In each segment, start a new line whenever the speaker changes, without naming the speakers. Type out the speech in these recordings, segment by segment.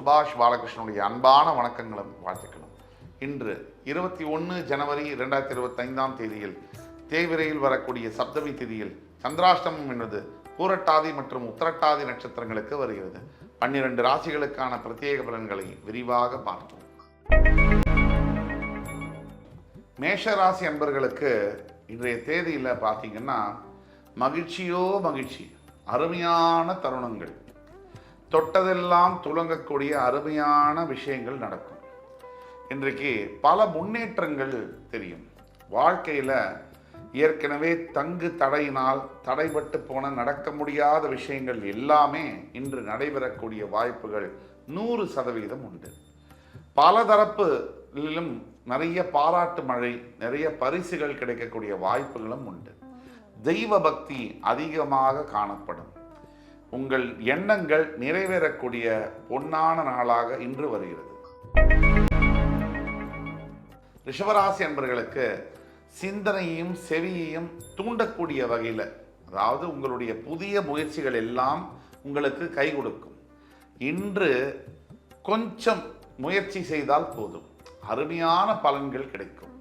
சுபாஷ் பாலகிருஷ்ணனுடைய அன்பான வணக்கங்களும் வாழ்த்துக்களும் இன்று இருபத்தி ஒன்று ஜனவரி இரண்டாயிரத்தி இருபத்தைந்தாம் தேதியில் தேய்விரையில் வரக்கூடிய சப்தமி திதியில் சந்திராஷ்டமம் என்பது பூரட்டாதி மற்றும் உத்தரட்டாதி நட்சத்திரங்களுக்கு வருகிறது. பன்னிரண்டு ராசிகளுக்கான பிரத்யேக பலன்களை விரிவாக பார்ப்போம். மேஷ ராசி அன்பர்களுக்கு இன்றைய தேதியில் பார்த்தீங்கன்னா மகிழ்ச்சியோ மகிழ்ச்சி அருமையான தருணங்கள். தொட்டதெல்லாம் துலங்கக்கூடிய அருமையான விஷயங்கள் நடக்கும். இன்றைக்கு பல முன்னேற்றங்கள் தெரியும். வாழ்க்கையில் ஏற்கனவே தங்கு தடையினால் தடைபட்டு போன நடக்க முடியாத விஷயங்கள் எல்லாமே இன்று நடைபெறக்கூடிய வாய்ப்புகள் நூறு சதவீதம் உண்டு. பலதரப்புலும் நிறைய பாராட்டு மழை நிறைய பரிசுகள் கிடைக்கக்கூடிய வாய்ப்புகளும் உண்டு. தெய்வ பக்தி அதிகமாக காணப்படும். உங்கள் எண்ணங்கள் நிறைவேறக்கூடிய பொன்னான நாளாக இன்று வருகிறது. ரிஷபராசி என்பர்களுக்கு சிந்தனையும் செவியையும் தூண்டக்கூடிய வகையில் அதாவது உங்களுடைய புதிய முயற்சிகள் எல்லாம் உங்களுக்கு கை கொடுக்கும். இன்று கொஞ்சம் முயற்சி செய்தால் போதும். அருமையான பலன்கள் கிடைக்கும்.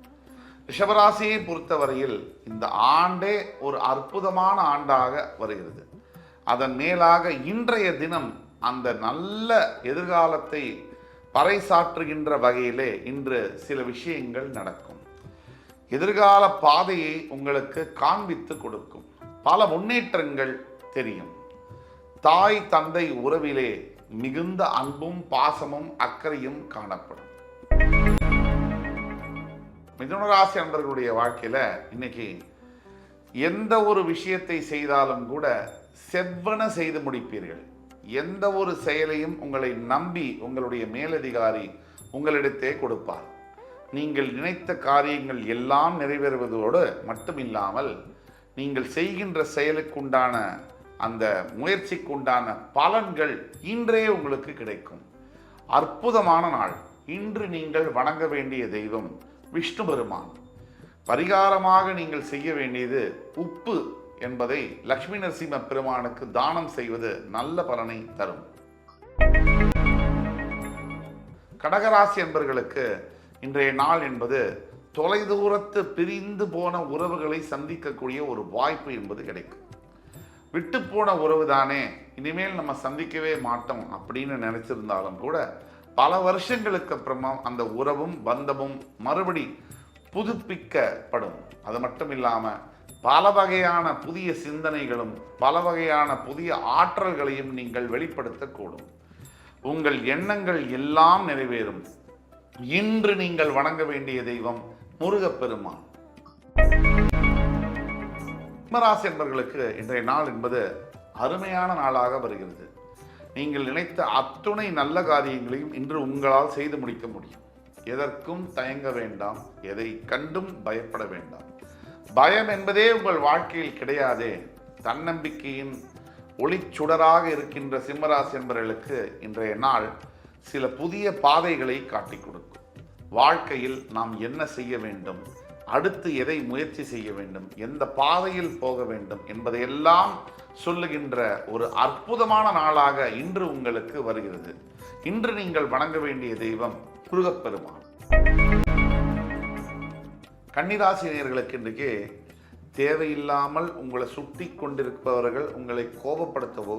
ரிஷபராசியை பொறுத்தவரையில் இந்த ஆண்டே ஒரு அற்புதமான ஆண்டாக வருகிறது. அதன் மேலாக இன்றைய தினம் அந்த நல்ல எதிர்காலத்தை பறைசாற்றுகின்ற வகையிலே இன்று சில விஷயங்கள் நடக்கும். எதிர்கால பாதையை உங்களுக்கு காண்பித்து கொடுக்கும். பல முன்னேற்றங்கள் தெரியும். தாய் தந்தை உறவிலே மிகுந்த அன்பும் பாசமும் அக்கறையும் காணப்படும். மிதுனராசி அன்பர்களுடைய வாழ்க்கையில் இன்னைக்கு எந்த ஒரு விஷயத்தை செய்தாலும் கூட செவ்வன செய்து முடிப்பீர்கள். எந்த ஒரு செயலையும் உங்களை நம்பி உங்களுடைய மேலதிகாரி உங்களிடத்தே கொடுப்பார். நீங்கள் நினைத்த காரியங்கள் எல்லாம் நிறைவேறுவதோடு மட்டுமில்லாமல் நீங்கள் செய்கின்ற செயலுக்குண்டான அந்த முயற்சிக்குண்டான பலன்கள் இன்றே உங்களுக்கு கிடைக்கும். அற்புதமான நாள். இன்று நீங்கள் வணங்க வேண்டிய தெய்வம் விஷ்ணு பெருமான். பரிகாரமாக நீங்கள் செய்ய வேண்டியது உப்பு. என்பதை லக்ஷ்மி நரசிம்ம பெருமானுக்கு தானம் செய்வது நல்ல பலனை தரும். கடகராசி என்பர்களுக்கு இன்றைய நாள் என்பது தொலைதூரத்து பிரிந்து போன உறவுகளை சந்திக்கக்கூடிய ஒரு வாய்ப்பு என்பது கிடைக்கும். விட்டு போன உறவு தானே இனிமேல் நம்ம சந்திக்கவே மாட்டோம் அப்படின்னு நினைச்சிருந்தாலும் கூட பல வருஷங்களுக்கு அப்புறமா அந்த உறவும் பந்தமும் மறுபடி புதுப்பிக்கப்படும். அது மட்டும் இல்லாமல் பல வகையான புதிய சிந்தனைகளும் பல வகையான புதிய ஆற்றல்களையும் நீங்கள் வெளிப்படுத்தக்கூடும் உங்கள் எண்ணங்கள் எல்லாம் நிறைவேறும். இன்று நீங்கள் வணங்க வேண்டிய தெய்வம் முருகப்பெருமான். சிம்மராசி என்பர்களுக்கு இன்றைய நாள் என்பது அருமையான நாளாக வருகிறது. நீங்கள் நினைத்த அத்துணை நல்ல காரியங்களையும் இன்று உங்களால் செய்து முடிக்க முடியும். எதற்கும் தயங்க வேண்டாம் எதை கண்டும் பயப்பட வேண்டாம். பயம் என்பதே உங்கள் வாழ்க்கையில் கிடையாதே. தன்னம்பிக்கையின் ஒளிச்சுடராக இருக்கின்ற சிம்மராசி என்பவர்களுக்கு இன்றைய நாள் சில புதிய பாதைகளை காட்டிக் கொடுக்கும். வாழ்க்கையில் நாம் என்ன செய்ய வேண்டும்? அடுத்து எதை முயற்சி செய்ய வேண்டும்? எந்த பாதையில் போக வேண்டும்? என்பதையெல்லாம் சொல்லுகின்ற ஒரு அற்புதமான நாளாக இன்று உங்களுக்கு வருகிறது. இன்று நீங்கள் வணங்க வேண்டிய தெய்வம் முருகப்பெருமான். கன்னிராசினியர்களுக்கு இன்றைக்கு தேவையில்லாமல் உங்களை சுட்டி கொண்டிருப்பவர்கள் உங்களை கோபப்படுத்தவோ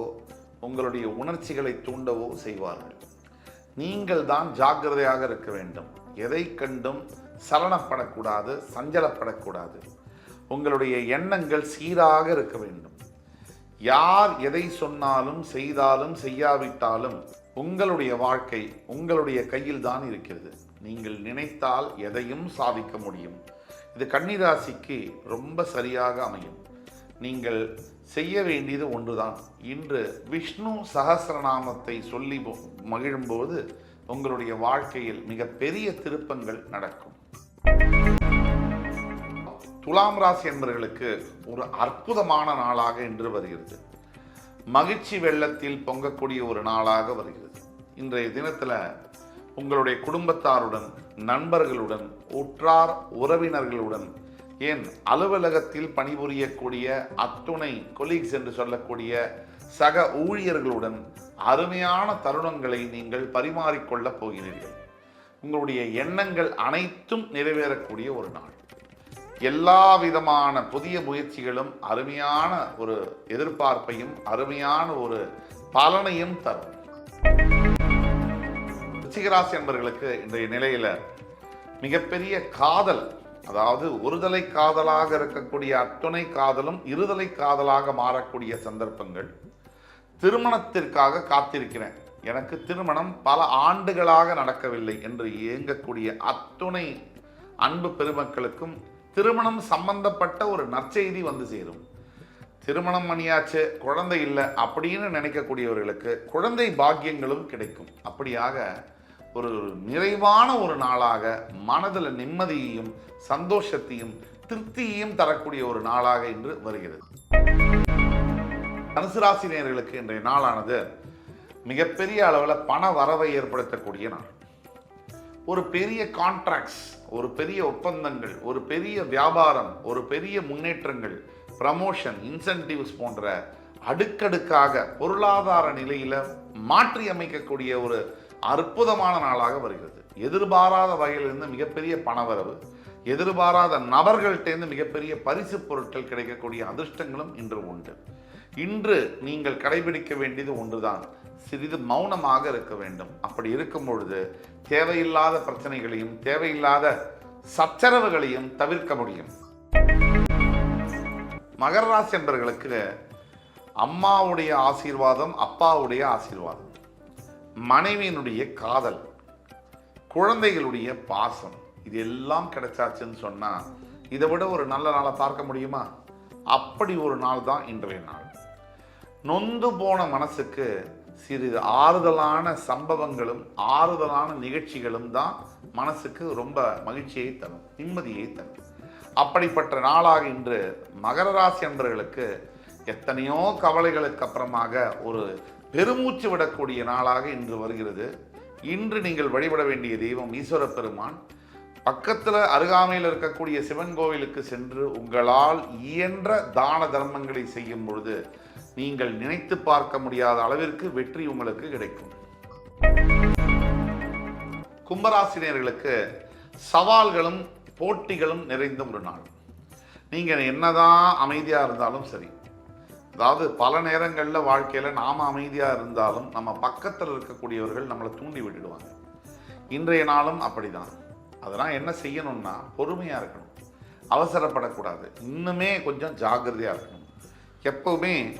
உங்களுடைய உணர்ச்சிகளை தூண்டவோ செய்வார்கள். நீங்கள் தான் ஜாக்கிரதையாக இருக்க வேண்டும். எதை கண்டும் சலனப்படக்கூடாது சஞ்சலப்படக்கூடாது. உங்களுடைய எண்ணங்கள் சீராக இருக்க வேண்டும். யார் எதை சொன்னாலும் செய்தாலும் செய்யாவிட்டாலும் உங்களுடைய வாழ்க்கை உங்களுடைய கையில் தான் இருக்கிறது. நீங்கள் நினைத்தால் எதையும் சாதிக்க முடியும். இது கன்னிராசிக்கு ரொம்ப சரியாக அமையும். நீங்கள் செய்ய வேண்டியது ஒன்றுதான். இன்று விஷ்ணு சகசிரநாமத்தை சொல்லி மகிழும்போது உங்களுடைய வாழ்க்கையில் மிகப்பெரிய திருப்பங்கள் நடக்கும். துலாம் ராசி என்பவர்களுக்கு ஒரு அற்புதமான நாளாக இன்று வருகிறது. மகிழ்ச்சி வெள்ளத்தில் பொங்கக்கூடிய ஒரு நாளாக வருகிறது. இன்றைய தினத்தில் உங்களுடைய குடும்பத்தாருடன் நண்பர்களுடன் உற்றார் உறவினர்களுடன் ஏன் அலுவலகத்தில் பணிபுரியக்கூடிய அத்துணை கொலீக்ஸ் என்று சொல்லக்கூடிய சக ஊழியர்களுடன் அருமையான தருணங்களை நீங்கள் பரிமாறிக்கொள்ளப் போகிறீர்கள். உங்களுடைய எண்ணங்கள் அனைத்தும் நிறைவேறக்கூடிய ஒரு நாள். எல்லா விதமான புதிய முயற்சிகளும் அருமையான ஒரு எதிர்பார்ப்பையும் அருமையான ஒரு பலனையும் தரும். ரிச்சிகராசி என்பவர்களுக்கு இன்றைய நிலையில மிகப்பெரிய காதல் அதாவது ஒருதலை காதலாக இருக்கக்கூடிய அத்துணை காதலும் இருதலை காதலாக மாறக்கூடிய சந்தர்ப்பங்கள் திருமணத்திற்காக காத்திருக்கிறேன். எனக்கு திருமணம் பல ஆண்டுகளாக நடக்கவில்லை என்று இயங்கக்கூடிய அத்துணை அன்பு பெருமக்களுக்கும் திருமணம் சம்பந்தப்பட்ட ஒரு நற்செய்தி வந்து சேரும். திருமணம் பண்ணியாச்சு குழந்தை இல்லை அப்படின்னு நினைக்கக்கூடியவர்களுக்கு குழந்தை பாக்கியங்களும் கிடைக்கும். அப்படியாக ஒரு நிறைவான ஒரு நாளாக மனதில் நிம்மதியையும் சந்தோஷத்தையும் திருப்தியையும் தரக்கூடிய ஒரு நாளாக இன்று வருகிறது. தனுசு ராசி நேர்களுக்கு இன்றைய நாளானது மிகப்பெரிய அளவில் பண வரவை ஏற்படுத்தக்கூடிய நாள். ஒரு பெரிய கான்ட்ராக்ட்ஸ் ஒரு பெரிய ஒப்பந்தங்கள் ஒரு பெரிய வியாபாரம் ஒரு பெரிய முன்னேற்றங்கள் ப்ரமோஷன் இன்சென்டிவ்ஸ் போன்ற அடுக்கடுக்காக பொருளாதார நிலையில மாற்றி அமைக்கக்கூடிய ஒரு அற்புதமான நாளாக வருகிறது. எதிர்பாராத வகையிலிருந்து மிகப்பெரிய பணவரவு எதிர்பாராத நபர்கள்டேருந்து மிகப்பெரிய பரிசு பொருட்கள் கிடைக்கக்கூடிய அதிர்ஷ்டங்களும் இன்று உண்டு. இன்று நீங்கள் கடைபிடிக்க வேண்டியது ஒன்றுதான். சிறிது மௌனமாக இருக்க வேண்டும். அப்படி இருக்கும் பொழுது தேவையில்லாத பிரச்சனைகளையும் தேவையில்லாத சச்சரவுகளையும் தவிர்க்க முடியும். மகர ராசி என்பவர்களுக்கு அம்மாவுடைய ஆசீர்வாதம் அப்பாவுடைய ஆசீர்வாதம். மனைவியினுடைய காதல் குழந்தைகளுடைய பாசம் இது எல்லாம் கிடைச்சாச்சுன்னு சொன்னால் இதை விட ஒரு நல்ல நாளை பார்க்க முடியுமா? அப்படி ஒரு நாள் தான் இன்றைய நாள். நொந்து போன மனசுக்கு சிறிது ஆறுதலான சம்பவங்களும் ஆறுதலான நிகழ்ச்சிகளும் தான் மனசுக்கு ரொம்ப மகிழ்ச்சியை தரும் நிம்மதியை தரும். அப்படிப்பட்ட நாளாக இன்று மகர ராசி அன்பர்களுக்கு எத்தனையோ கவலைகளுக்கு அப்புறமாக ஒரு பெருமூச்சு விடக்கூடிய நாளாக இன்று வருகிறது. இன்று நீங்கள் வழிபட வேண்டிய தெய்வம் ஈஸ்வர பெருமான். பக்கத்தில் அருகாமையில் இருக்கக்கூடிய சிவன் கோவிலுக்கு சென்று உங்களால் இயன்ற தான தர்மங்களை செய்யும் பொழுது நீங்கள் நினைத்து பார்க்க முடியாத அளவிற்கு வெற்றி உங்களுக்கு கிடைக்கும். கும்பராசினியர்களுக்கு சவால்களும் போட்டிகளும் நிறைந்த ஒரு நாள். நீங்கள் என்னதான் அமைதியாக இருந்தாலும் சரி அதாவது பல நேரங்களில் வாழ்க்கையில் நாம் அமைதியாக இருந்தாலும் நம்ம பக்கத்தில் இருக்கக்கூடியவர்கள் நம்மளை தூண்டி விட்டுடுவாங்க. இன்றைய நாளும் அப்படிதான். அதெல்லாம் என்ன செய்யணும்னா பொறுமையாக இருக்கணும். அவசரப்படக்கூடாது. இன்னுமே கொஞ்சம் ஜாகிரதையாக இருக்கணும். எப்பவுமே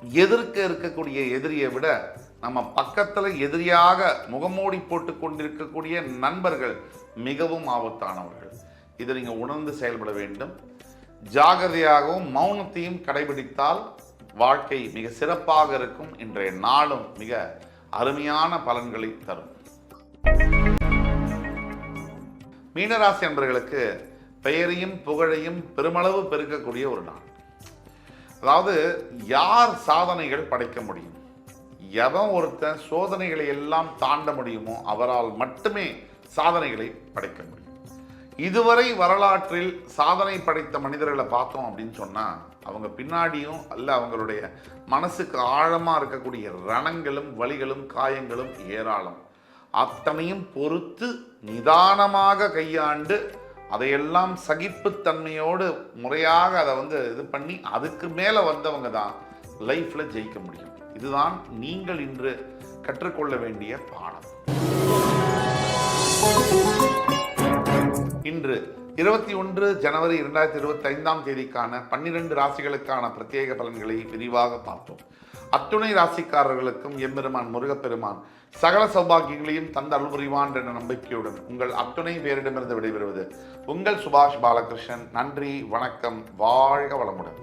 எதிர்க்க இருக்கக்கூடிய எதிரியை விட நம்ம பக்கத்தில் எதிரியாக முகமூடி போட்டு கொண்டிருக்கக்கூடிய நண்பர்கள் மிகவும் ஆபத்தானவர்கள். இதை நீங்கள் உணர்ந்து செயல்பட வேண்டும். ஜாகிரதையாகவும் மௌனத்தையும் கடைபிடித்தால் வாழ்க்கை மிக சிறப்பாக இருக்கும். இன்றைய நாளும் மிக அருமையான பலன்களை தரும். மீனராசி என்பவர்களுக்கு பெயரையும் புகழையும் பெருமளவு பெருக்கக்கூடிய ஒரு நாள். அதாவது யார் சாதனைகள் படைக்க முடியும்? எவன் ஒருத்தன் சோதனைகளை எல்லாம் தாண்ட முடியுமோ அவரால் மட்டுமே சாதனைகளை படைக்க முடியும். இதுவரை வரலாற்றில் சாதனை படைத்த மனிதர்களை பார்த்தோம் அப்படின்னு சொன்னால் அவங்க பின்னாடியும் அல்ல அவங்களுடைய மனசுக்கு ஆழமாக இருக்கக்கூடிய ரணங்களும் வலிகளும் காயங்களும் ஏராளம். அத்தனையும் பொறுத்து நிதானமாக கையாண்டு அதையெல்லாம் சகிப்புத்தன்மையோடு முறையாக அதை வந்து இது பண்ணி அதுக்கு மேலே வந்தவங்க தான் லைஃப்பில் ஜெயிக்க முடியும். இதுதான் நீங்கள் இன்று கற்றுக்கொள்ள வேண்டிய பாடம். இன்று இருபத்தி ஒன்று ஜனவரி இரண்டாயிரத்தி இருபத்தி ஐந்தாம் தேதிக்கான பன்னிரண்டு ராசிகளுக்கான பிரத்யேக பலன்களை விரிவாக பார்த்தோம். அத்துணை ராசிக்காரர்களுக்கும் எம்பெருமான் முருகப்பெருமான் சகல சௌபாகியங்களையும் தந்த அருள் புரிவான் என்ற நம்பிக்கையுடன் உங்கள் அத்துணை பேரிடமிருந்து விடைபெறுவது உங்கள் சுபாஷ் பாலகிருஷ்ணன். நன்றி வணக்கம் வாழ்க வளமுடன்.